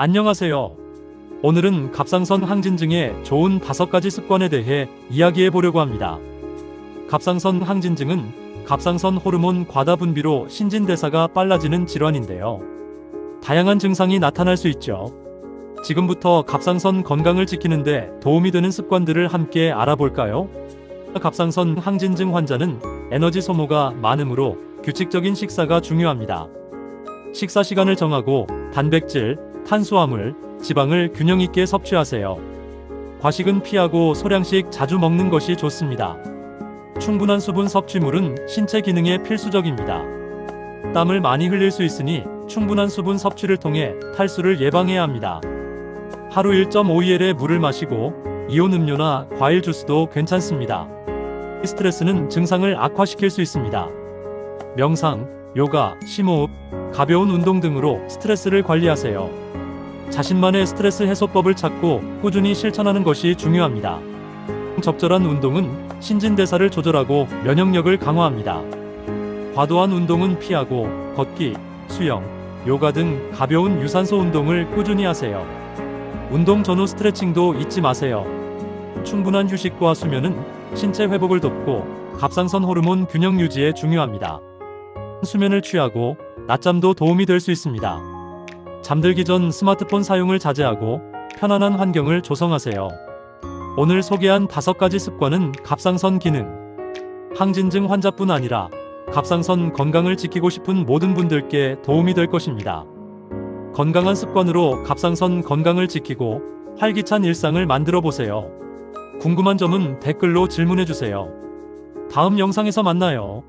안녕하세요. 오늘은 갑상선 항진증의 좋은 다섯 가지 습관에 대해 이야기해 보려고 합니다. 갑상선 항진증은 갑상선 호르몬 과다 분비로 신진대사가 빨라지는 질환인데요. 다양한 증상이 나타날 수 있죠. 지금부터 갑상선 건강을 지키는데 도움이 되는 습관들을 함께 알아볼까요? 갑상선 항진증 환자는 에너지 소모가 많으므로 규칙적인 식사가 중요합니다. 식사 시간을 정하고 단백질, 탄수화물, 지방을 균형 있게 섭취하세요. 과식은 피하고 소량씩 자주 먹는 것이 좋습니다. 충분한 수분 섭취물은 신체 기능에 필수적입니다. 땀을 많이 흘릴 수 있으니 충분한 수분 섭취를 통해 탈수를 예방해야 합니다. 하루 1.5ml의 물을 마시고 이온 음료나 과일 주스도 괜찮습니다. 스트레스는 증상을 악화시킬 수 있습니다. 명상, 요가, 심호흡, 가벼운 운동 등으로 스트레스를 관리하세요. 자신만의 스트레스 해소법을 찾고 꾸준히 실천하는 것이 중요합니다. 적절한 운동은 신진대사를 조절하고 면역력을 강화합니다. 과도한 운동은 피하고 걷기, 수영, 요가 등 가벼운 유산소 운동을 꾸준히 하세요. 운동 전후 스트레칭도 잊지 마세요. 충분한 휴식과 수면은 신체 회복을 돕고 갑상선 호르몬 균형 유지에 중요합니다. 수면을 취하고 낮잠도 도움이 될 수 있습니다. 잠들기 전 스마트폰 사용을 자제하고 편안한 환경을 조성하세요. 오늘 소개한 다섯 가지 습관은 갑상선 기능, 항진증 환자뿐 아니라 갑상선 건강을 지키고 싶은 모든 분들께 도움이 될 것입니다. 건강한 습관으로 갑상선 건강을 지키고 활기찬 일상을 만들어 보세요. 궁금한 점은 댓글로 질문해 주세요. 다음 영상에서 만나요.